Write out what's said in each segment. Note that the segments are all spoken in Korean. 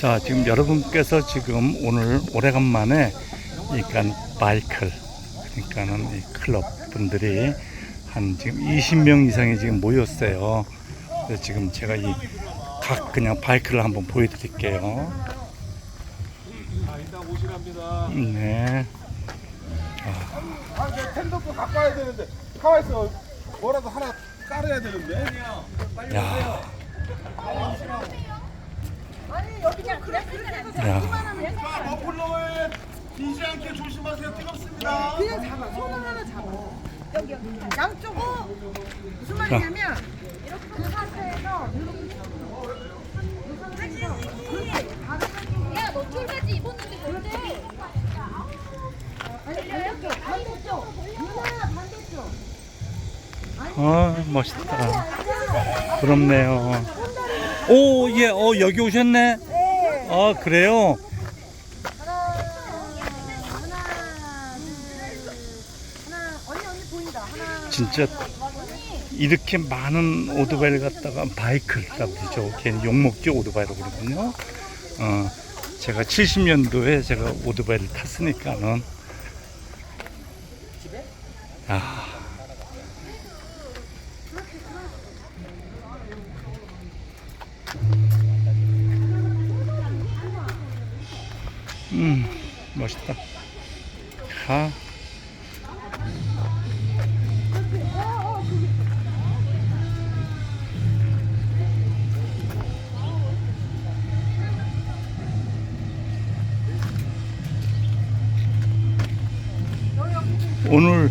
자, 지금 여러분께서 지금 오늘 오래간만에 그러니까 바이클 그러니까는 이 클럽 분들이 한 지금 20명 이상이 지금 모였어요. 그래서 지금 제가 이 각 그냥 바이크를 한번 보여드릴게요. 네. 아, 내 텐더도 갖고 와야 되는데. 가만있어. 뭐라도 하나 깔아야 되는데. 야, 야, 비지 않게 조심하세요. 뜨겁습니다. 그냥 잡아 손을 하나 잡아 여기 여기 양쪽 어? 무슨 말이냐면 그 상태에서 이렇게 이 상태에서 그렇게 야, 너 쫄바지 입었는데 뭔데? 아니 반대쪽 반대쪽 누나 반대쪽 어, 멋있다. 부럽네요. 오, 예, 어, 여기 오셨네. 네 아, 그래요? 진짜 이렇게 많은 오토바이를 갖다가 바이크라고 그러죠. 괜히 욕먹지 오토바이라고 그러거든요. 어, 제가 70년도에 제가 오토바이를 탔으니까는. 야. 음, 멋있다. 가. 오늘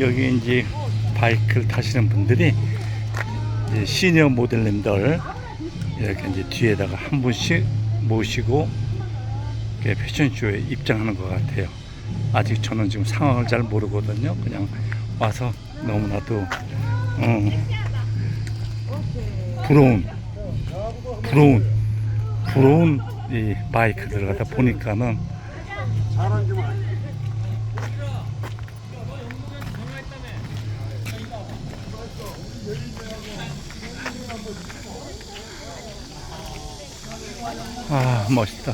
여기 이제 바이크를 타시는 분들이 시니어 모델님들 이렇게 이제 뒤에다가 한 분씩 모시고 패션쇼에 입장하는 것 같아요. 아직 저는 지금 상황을 잘 모르거든요. 그냥 와서 너무나도 어, 부러운 부러운 부러운 이 바이크들을 갖다 보니까는 아 멋있다.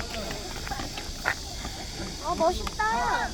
아, 멋있다. 아,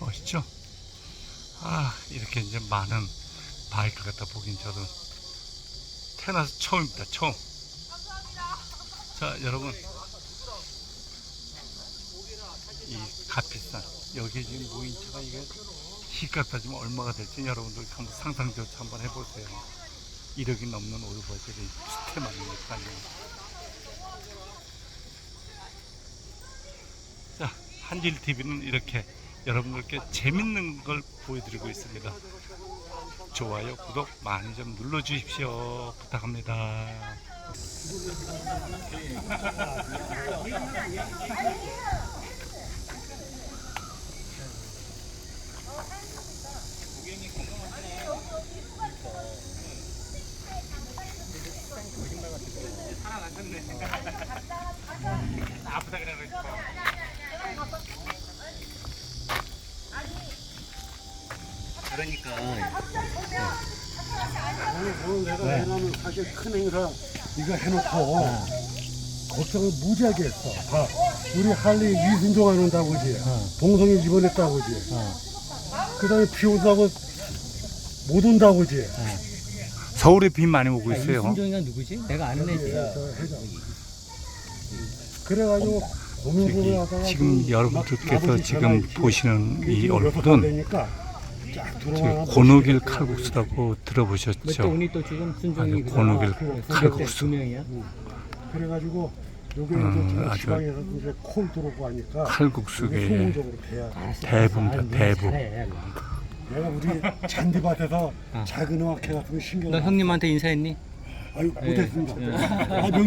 멋있죠? 아 이렇게 이제 많은 바이크 갖다 보긴 저도 태어나서 처음입니다. 처음. 자 여러분 이 값비싼 여기 지금 모인 차가 이게 시가 따지면 얼마가 될지 여러분들 한번 상상조차 한번 해보세요. 1억이 넘는 오토바이들이 수태 많으니까요. 자, 한질 TV는 이렇게 여러분들께 재밌는 걸 보여드리고 있습니다. 좋아요, 구독 많이 좀 눌러주십시오. 부탁합니다. 그 러니까 오늘 내가 해놓은 사실 큰 행사 이거 해놓고 걱정을 무지하게 했어. 봐. 우리 할리 위순종 안 온다고 그지? 동성이 입원했다고 그지? 그 다음에 비 온다고 못 온다고 그지? 서울에 비 많이 오고 있어요. 이순종이가 누구지? 내가 아는 애지. 저 회장. 그래가지고 저기 하다가 지금 그 여러분들께서 지금. 보시는 이 얼굴은 번 되니까 들어와 고노길 칼국수라고 또 들어보셨죠? 지금 순종이 아주 고노길 두 칼국수. 그래가지고 음, 아주 칼국수계 돼야 대부입니다. 대부. 잘해. 내가 우리 잔디밭에서 아. 작은 어학회 같은 거 신경 너 형님한테 인사했니? 아유 못했습니다 예. 아 명절